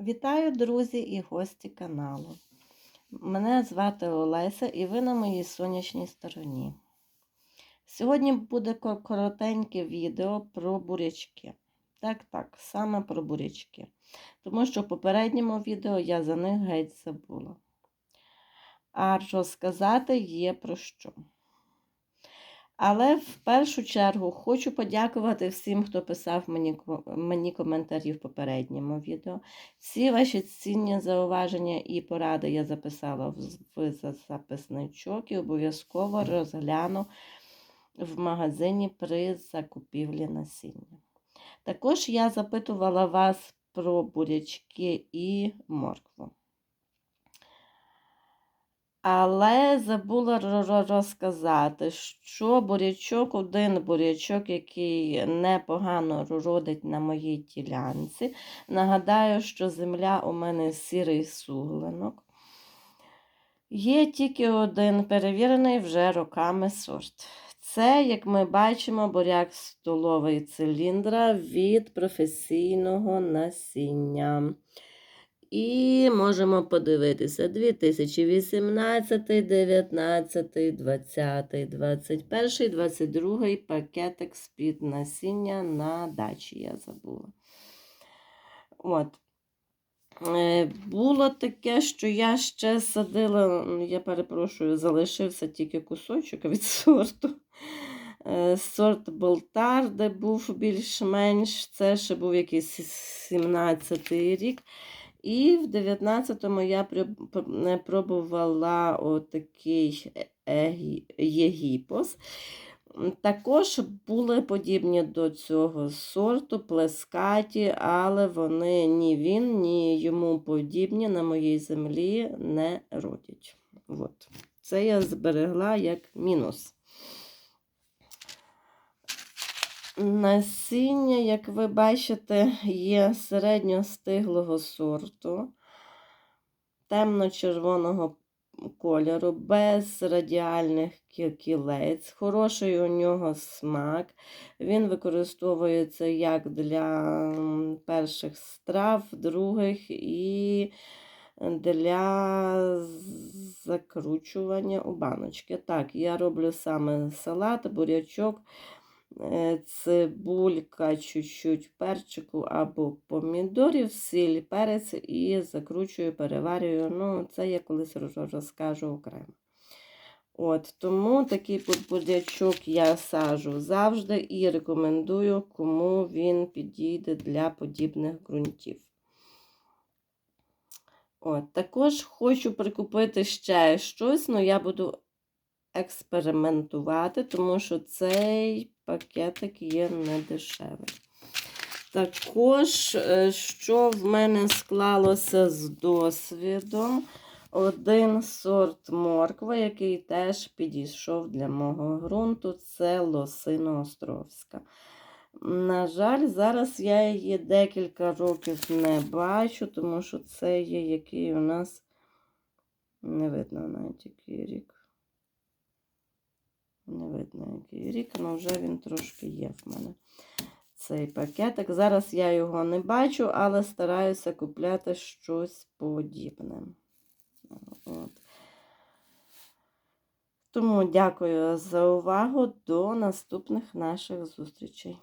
Вітаю, друзі і гості каналу. Мене звати Олеся і ви на моїй сонячній стороні. Сьогодні буде коротеньке відео про бурячки. Так, так, саме про бурячки. Тому що в попередньому відео я за них геть забула. А розказати є про що. Але в першу чергу хочу подякувати всім, хто писав мені, мені коментарі в попередньому відео. Всі ваші цінні зауваження і поради я записала в записничок і обов'язково розгляну в магазині при закупівлі насіння. Також я запитувала вас про бурячки і моркву. Але забула ро- ро- розказати, що бурячок, один бурячок, який непогано родить на моїй ділянці. Нагадаю, що земля у мене сірий суглинок. Є тільки один перевірений вже роками сорт. Це, як ми бачимо, буряк столовий циліндра від професійного насіння. І можемо подивитися 2018, 19, 20, 21, 22 пакетик з-під насіння на дачі, я забула. От. Е, Було таке, що я ще садила, я перепрошую, залишився тільки кусочок від сорту. Е, Сорт Болтар, де був більш-менш, це ще був якийсь 17-й рік. І в 19-му я е, пробувала отакий Егі- Єгіпос. Також були подібні до цього сорту, плескаті, але вони ні він, ні йому подібні на моїй землі не родять. От. Це я зберегла як мінус. Насіння, як ви бачите, є середньостиглого сорту, темно-червоного кольору, без радіальних кілець. Хороший у нього смак. Він використовується як для перших страв, других і для закручування у баночки. Так, я роблю саме салат, бурячок цибулька, чуть-чуть перчику або помідорів, сіль, перець і закручую, переварюю. Ну, це я колись розкажу окремо. От, тому такий бу- бурячок я сажу завжди і рекомендую, кому він підійде для подібних ґрунтів. От, також хочу прикупити ще щось, але я буду експериментувати, тому що цей пакетик є недешевий. Також, е, що в мене склалося з досвідом, один сорт моркви, який теж підійшов для мого ґрунту, це лосино-островська. На жаль, зараз я її декілька років не бачу, тому що це є який у нас не видно навіть який рік. Не видно, який рік, але вже він трошки є в мене. Цей пакетик. Зараз я його не бачу, але стараюся купляти щось подібне. От. Тому дякую за увагу. До наступних наших зустрічей.